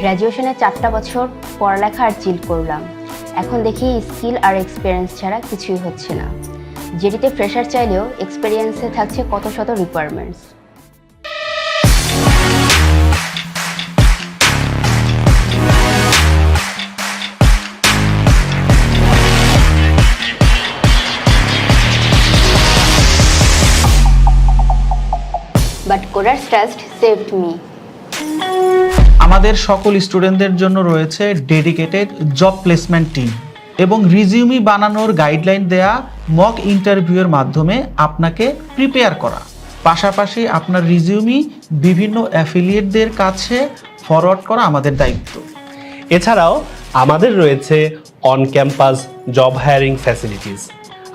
গ্র্যাজুয়েশনে চারটা বছর পড়ালেখা আর চিল করলাম। এখন দেখি স্কিল আর এক্সপিরিয়েন্স ছাড়া কিছুই হচ্ছে না। যেটিতে ফ্রেশার চাইলেও এক্সপিরিয়েন্সে থাকছে কত শত requirements Coders Trust saved me আমাদের সকল স্টুডেন্টদের জন্য রয়েছে ডেডিকেটেড জব প্লেসমেন্ট টিম এবং রিজিউমি বানানোর গাইডলাইন দেয়া মক ইন্টারভিউয়ের মাধ্যমে আপনাকে প্রিপেয়ার করা। পাশাপাশি আপনার রিজিউমি বিভিন্ন অ্যাফিলিয়েটদের কাছে ফরওয়ার্ড করা আমাদের দায়িত্ব। এছাড়াও আমাদের রয়েছে on campus job hiring facilities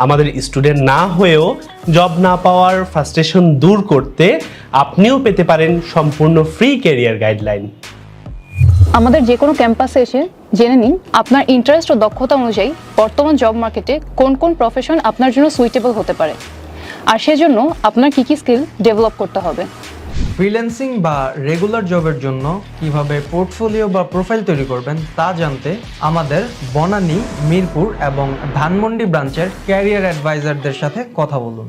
আমাদের স্টুডেন্ট না হয়েও জব না পাওয়ার ফ্রাস্ট্রেশন দূর করতে আপনিও পেতে পারেন সম্পূর্ণ ফ্রি ক্যারিয়ার গাইডলাইন আমাদের যে কোনো ক্যাম্পাসে এসে জেনে নিন আপনার ইন্টারেস্ট ও দক্ষতা অনুযায়ী বর্তমান জব মার্কেটে কোন কোন প্রফেশন আপনার জন্য সুইটেবল হতে পারে। আর সেজন্য আপনার কী কী স্কিল ডেভেলপ করতে হবে। ফ্রিল্যান্সিং বা রেগুলার জবের জন্য কীভাবে পোর্টফোলিও বা প্রোফাইল তৈরি করবেন তা জানতে আমাদের বনানী, মিরপুর এবং ধানমন্ডি ব্রাঞ্চের ক্যারিয়ার অ্যাডভাইজারদের সাথে কথা বলুন।